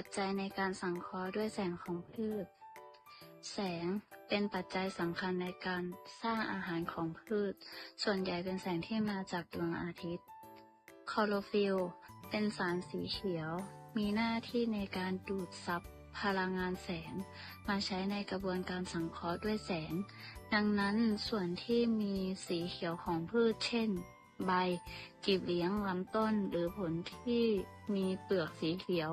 ปัจจัยในการสังเคราะห์ด้วยแสงของพืช แสงเป็นปัจจัยสำคัญในการสร้างอาหารของพืช ส่วนใหญ่เป็นแสงที่มาจากดวงอาทิตย์ คลอโรฟิลล์เป็นสารสีเขียว มีหน้าที่ในการดูดซับพลังงานแสง มาใช้ในกระบวนการสังเคราะห์ด้วยแสง ดังนั้นส่วนที่มีสีเขียวของพืช เช่น ใบ กีบเลี้ยงลำต้น หรือผลที่มีเปลือกสีเขียว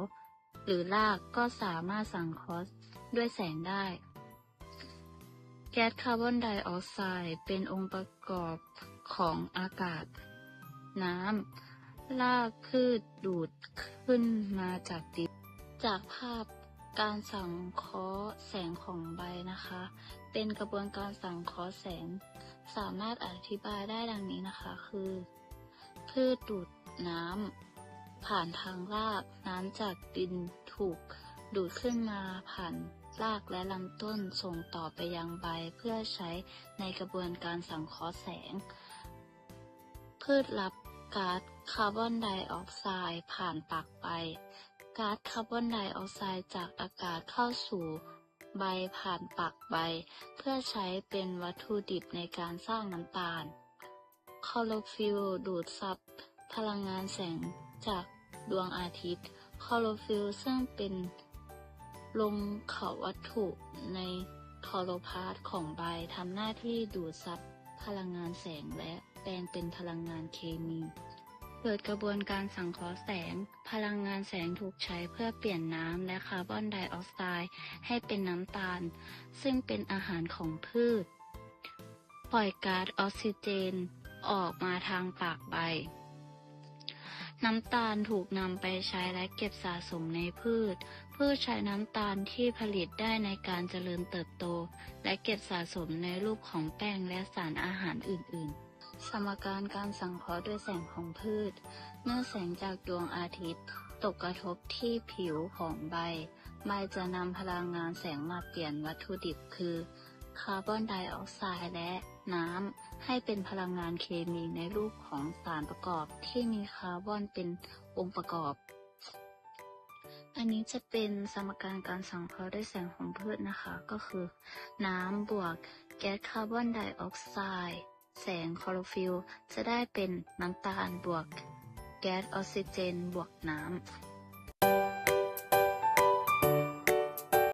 หรือรากก็สามารถสังเคราะห์ด้วยแสงได้ แก๊สคาร์บอนไดออกไซด์เป็นองค์ประกอบของอากาศ น้ำรากพืชดูดขึ้นมาจากดินจากภาพการสังเคราะห์แสงของใบนะคะ เป็นกระบวนการสังเคราะห์แสง สามารถอธิบายได้ดังนี้นะคะ คือ พืชดูดน้ำ ผ่านทางราก น้ำจากดินถูกดูดขึ้นมาผ่านรากและลำต้นส่งต่อไปยังใบเพื่อใช้ในกระบวนการสังเคราะห์แสง พืชรับก๊าซคาร์บอนไดออกไซด์ผ่านปากใบก๊าซคาร์บอนไดออกไซด์จากอากาศเข้าสู่ใบผ่านปากใบ เพื่อใช้เป็นวัตถุดิบในการสร้างน้ำตาลคลอโรฟิลล์ดูดซับพลังงานแสงจาก ดวงอาทิตย์ คลอโรฟิลล์ซึ่งเป็นลงเขาวัตถุในคลอโรพลาสต์ของใบทำหน้าที่ดูดซับพลังงานแสงและแปลงเป็นพลังงานเคมี เกิดกระบวนการสังเคราะห์แสง พลังงานแสงถูกใช้เพื่อเปลี่ยนน้ำและคาร์บอนไดออกไซด์ให้เป็นน้ำตาล ซึ่งเป็นอาหารของพืช ปล่อยก๊าซออกซิเจน ออกมาทางปากใบ น้ำตาลถูกนำไปใช้และเก็บสะสมในพืช พืชใช้น้ำตาลที่ผลิตได้ในการเจริญเติบโต และเก็บสะสมในรูปของแป้งและสารอาหารอื่น ๆสมการการสังเคราะห์ด้วยแสงของพืช เมื่อแสงจากดวงอาทิตย์ ตกกระทบที่ผิวของใบ ใบจะนำพลังงานแสงมาเปลี่ยนวัตถุดิบคือ คาร์บอนไดออกไซด์และน้ำให้เป็นพลังงานเคมีในรูปของสารประกอบที่มีคาร์บอนเป็นองค์ประกอบ อันนี้จะเป็นสมการการสังเคราะห์ด้วยแสงของพืชนะคะ ก็คือ น้ำบวกแก๊สคาร์บอนไดออกไซด์แสงคลอโรฟิลจะได้เป็นน้ำตาลบวกแก๊สออกซิเจน บวกน้ำ